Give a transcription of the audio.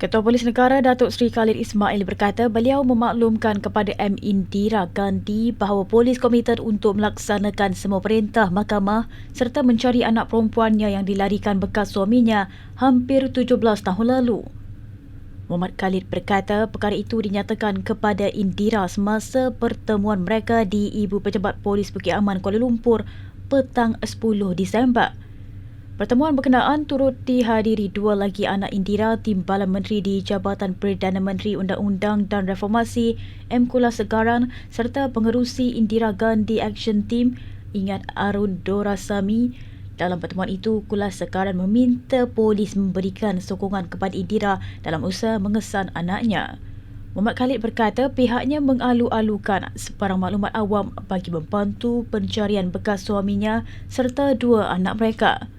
Ketua Polis Negara Datuk Seri Khalid Ismail berkata beliau memaklumkan kepada M. Indira Gandhi bahawa polis komited untuk melaksanakan semua perintah mahkamah serta mencari anak perempuannya yang dilarikan bekas suaminya hampir 17 tahun lalu. Muhammad Khalid berkata perkara itu dinyatakan kepada Indira semasa pertemuan mereka di Ibu Pejabat Polis Bukit Aman Kuala Lumpur petang 10 Disember. Pertemuan berkenaan turut dihadiri dua lagi anak Indira Timbalan Menteri di Jabatan Perdana Menteri Undang-Undang dan Reformasi M. Kula Segaran serta pengerusi Indira Gandhi Action Team Ingat Arun Dorasami. Dalam pertemuan itu, Kula Segaran meminta polis memberikan sokongan kepada Indira dalam usaha mengesan anaknya. Muhammad Khalid berkata pihaknya mengalu-alukan sebarang maklumat awam bagi membantu pencarian bekas suaminya serta dua anak mereka.